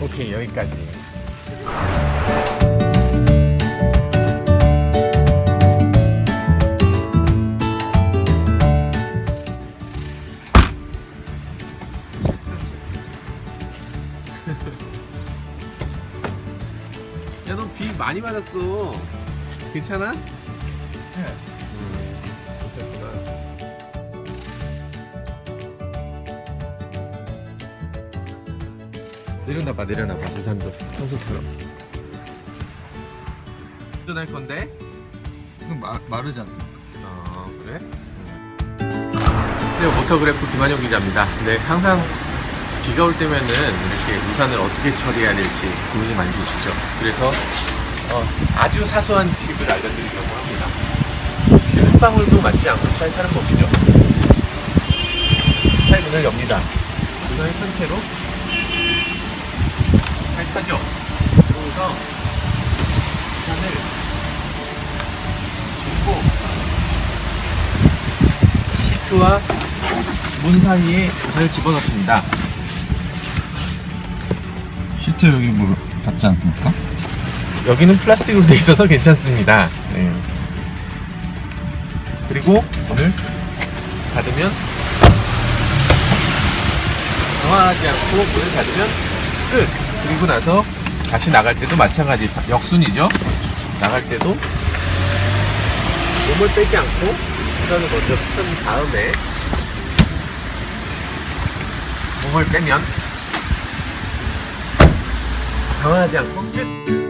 오케이 여기까지. 야 너 비 많이 맞았어. 괜찮아? 네. 내려놔봐 내려놔봐 우산도. 평소처럼. 운전할 건데? 이건 마, 마르지 않습니까? 어 그래? 네. 모터그래프 김한용 기자입니다. 네 항상 비가 올 때면은 이렇게 우산을 어떻게 처리해야 될지 고민이 많이 되시죠? 그래서 어, 아주 사소한 팁을 알려드리려고 합니다. 한 방울도 맞지 않고 차에 타는 법이죠? 차의 문을 엽니다. 우산을 편 채로 시트와 문 사이에 우산을 집어넣습니다 시트 여기 뭐 닿지 않습니까? 여기는 플라스틱으로 돼 있어서 괜찮습니다. 네. 그리고 문을 닫으면 당황하지 않고 문을 닫으면 끝. 그리고 나서 다시 나갈 때도 마찬가지 역순이죠. 나갈 때도 몸을 빼지 않고 우산을 먼저 편 다음에 몸을 빼면 당황하지 않고 끝.